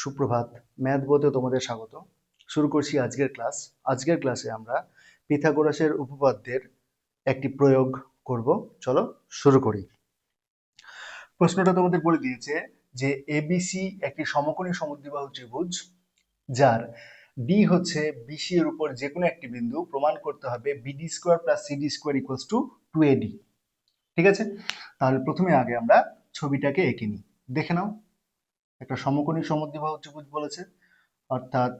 সুপ্রভাত ম্যাথ বোধে তোমাদের স্বাগত। শুরু করছি আজকের ক্লাস। আজকের ক্লাসে আমরা পিথাগোরাসের উপপাদ্যের একটি প্রয়োগ করব। চলো শুরু করি। প্রশ্নটা তোমাদের বলে দিয়েছে যে এবিসি একটি সমকোণী সমদ্বিবাহু ত্রিভুজ, যার ডি হচ্ছে বিসি এর উপর যে কোনো একটি বিন্দু প্রমাণ করতে হবে BD square plus CD square equals to two AD ঠিক আছে? তাহলে প্রথমে আগে আমরা ছবিটাকে এঁকে নিই। দেখে নাও। একটা সমকোণী সমদ্বিবাহু ত্রিভুজ বলেছে, অর্থাৎ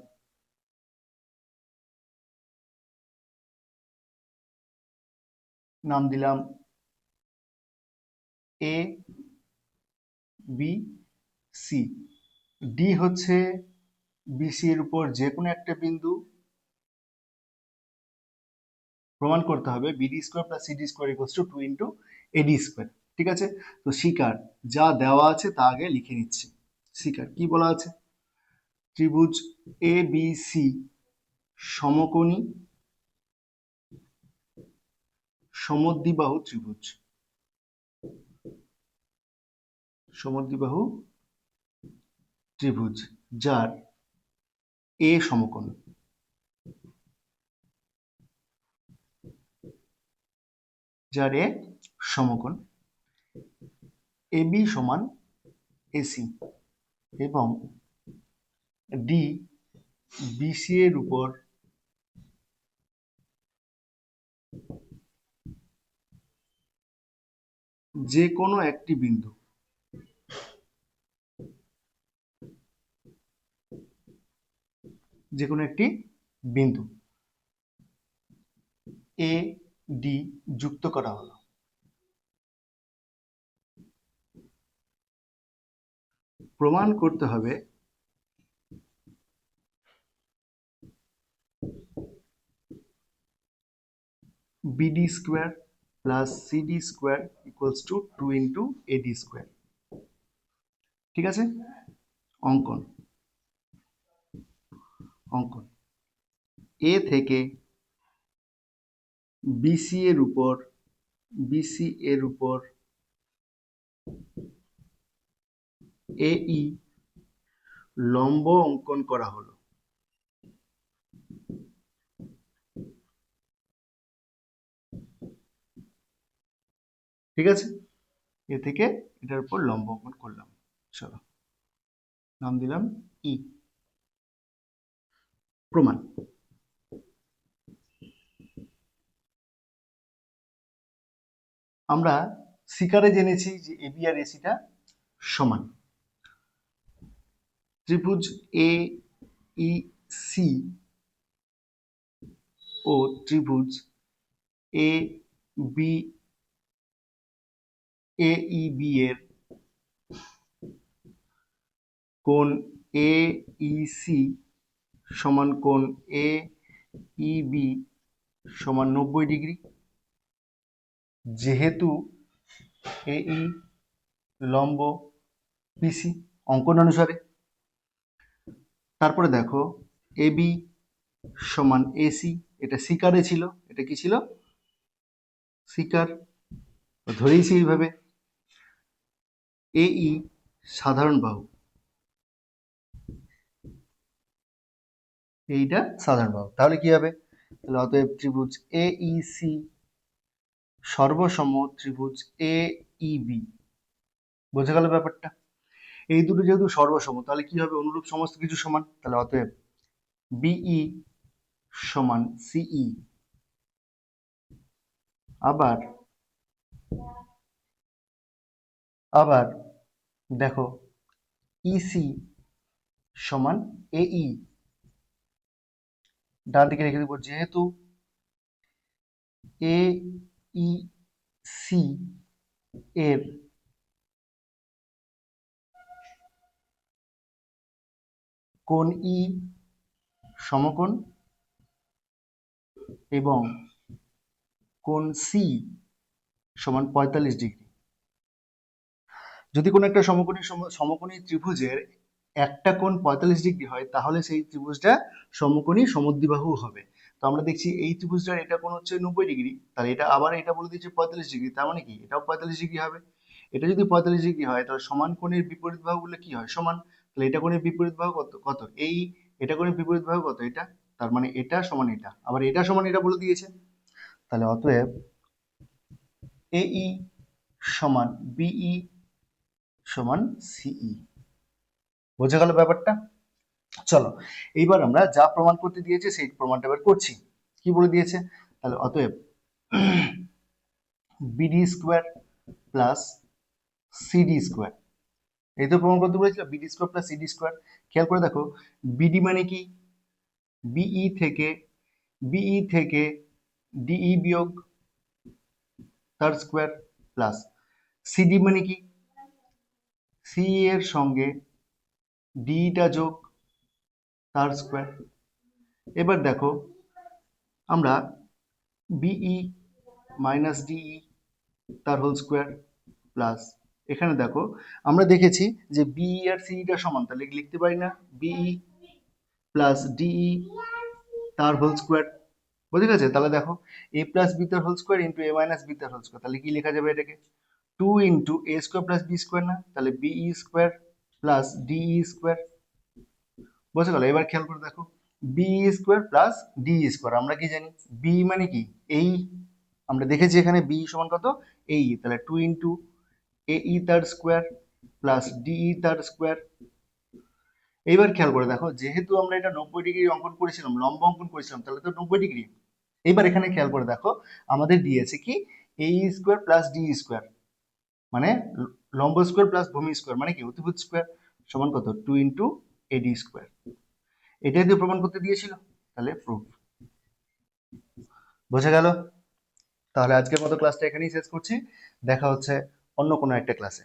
নাম দিলাম এ বি সি ডি হচ্ছে বিসি এর উপর যে কোনো একটা বিন্দু প্রমাণ করতে হবে BD square plus CD square equals to two into AD square ঠিক আছে? তো শিকার, যা দেওয়া আছে তা আগে লিখে নিচ্ছি। শিকার কি বলা আছে? ত্রিভুজ এ বি সি সমকোণী সমদ্বিবাহু ত্রিভুজ। সমদ্বিবাহু ত্রিভুজ যার এ সমকোণ। যার এ সমকোণ। এবি সমান এসি এবং ডি বিসি এর উপর যে কোনো একটি বিন্দু যে কোনো একটি বিন্দু এ ডি যুক্ত করা হলো। প্রমাণ করতে হবে। BD square plus CD square equals to two into AD square ঠিক আছে? অঙ্কন। অঙ্কন। এ থেকে বিসি এর উপর বিসি এর উপর এই লম্ব অঙ্কন করা হলো। ঠিক আছে? এ থেকে এটার উপর লম্ব অঙ্কন করলাম। চলো, নাম দিলাম ই। প্রমাণ। আমরা শিকারে জেনেছি যে এবি আর এসিটা সমান। ত্রিভুজ এ ই সি ও ত্রিভুজ A B A E B এর কোণ এ ই সি সমান কোণ এ ই বি সমান নব্বই ডিগ্রি। যেহেতু এই লম্ব পিসি অঙ্কন অনুসারে তারপরে দেখো এবি সমান এসি এটা সিকারে ছিল, এটা কি ছিল? সিকার ধরেইছি এইভাবে। এই সাধারণ বাহু। এইটা সাধারণ বাহু। তাহলে কি হবে? তাহলে অতএব ত্রিভুজ এ সি সর্বসম ত্রিভুজ এ বি বোঝা গেল ব্যাপারটা? এই দুটো যেহেতু সর্বসম, তাহলে কি হবে? অনুরূপ সমস্ত কিছু সমান? তাহলে অতএব বিই সমান সিই আবার আবার দেখো ইসি সমান এই ডান দিকে রেখে দেবো, যেহেতু এ ই সি এর কোণ ই সমকোণ এবং কোণ সি সমান পঁয়তাল্লিশ ডিগ্রি। যদি কোনো একটা সমকোণী সমকোণী ত্রিভুজের একটা কোণ পঁয়তাল্লিশ ডিগ্রি হয়, তাহলে সেই ত্রিভুজটা সমকোণী সমদ্বিবাহু হবে। তো আমরা দেখছি এই ত্রিভুজটার এটা কোণ হচ্ছে নব্বই ডিগ্রি, তাহলে এটা আবার এটা বলে দিচ্ছে পঁয়তাল্লিশ ডিগ্রি, তার মানে কি? এটাও পঁয়তাল্লিশ ডিগ্রি হবে। এটা যদি পঁয়তাল্লিশ ডিগ্রি হয়, তাহলে সমান কোণের বিপরীত বাহুগুলো কি হয়? সমান তাহলে এটা কোণের বিপরীত বাহু কত কত? এই এটা কোণের বিপরীত বাহু কত এটা? তার মানে এটা সমান এটা। আবার এটা সমান এটা বলে দিয়েছে। তাহলে অতএব এই সমান বিই সমান সিই বোঝা গেল ব্যাপারটা? চলো, এইবার আমরা যা প্রমাণ করতে দিয়েছে সেই প্রমাণটা এবার করছি। কি বলে দিয়েছে? তাহলে অতএব BD square plus CD square. এই তো প্রমাণ করতে বলেছিল BD square plus CD square খেয়াল করে দেখো বিডি মানে কি? বিই থেকে বিই থেকে ডিই বিয়োগ তার স্কোয়ার প্লাস সিডি মানে কি? সি এর সঙ্গে ডিটা যোগ তার স্কোয়ার এবার দেখো, আমরা বিই মাইনাস ডিই তার হোল স্কোয়ার প্লাস এখানে দেখো, আমরা দেখেছি যে বিই আর সিইটা সমান, তাহলে লিখতে পারি না? বিই প্লাস ডিই তার হোল স্কোয়ার বুঝে গেছে তাহলে দেখো এ প্লাস বি তার whole square into A minus B তার হোল স্কোয়ার তাহলে কি লেখা যাবে এটাকে? Two into A square plus B square না? তাহলে BE square plus DE square বুঝে গেল এবার খেয়াল করে দেখো B square plus D square আমরা কি জানি? বি মানে কি? এই আমরা দেখেছি এখানে বি সমান কত? এই তাহলে টু ইন্টু এ ই তার স্কোয়ার প্লাস ডিই তার স্কোয়ার এইবার খেয়াল করে দেখো, যেহেতু আমরা এটা নব্বই ডিগ্রি অঙ্কন করেছিলাম, লম্ব অঙ্কন করেছিলাম, তাহলে তো নব্বই ডিগ্রি। এইবার এখানে খেয়াল করে দেখো, আমাদের দিয়েছে কি A square plus D square মানে লম্ব স্কোয়ার প্লাস ভূমি স্কোয়ার মানে কি অতিভুজ স্কোয়ার সমান কত? টু ইন্টু এডি স্কোয়ার এটাই দিয়ে প্রমাণ করতে দিয়েছিল, তাহলে প্রুফ বোঝা গেল? তাহলে আজকের মতো ক্লাসটা এখানেই শেষ করছি। দেখা হচ্ছে অন্য কোনো একটা ক্লাসে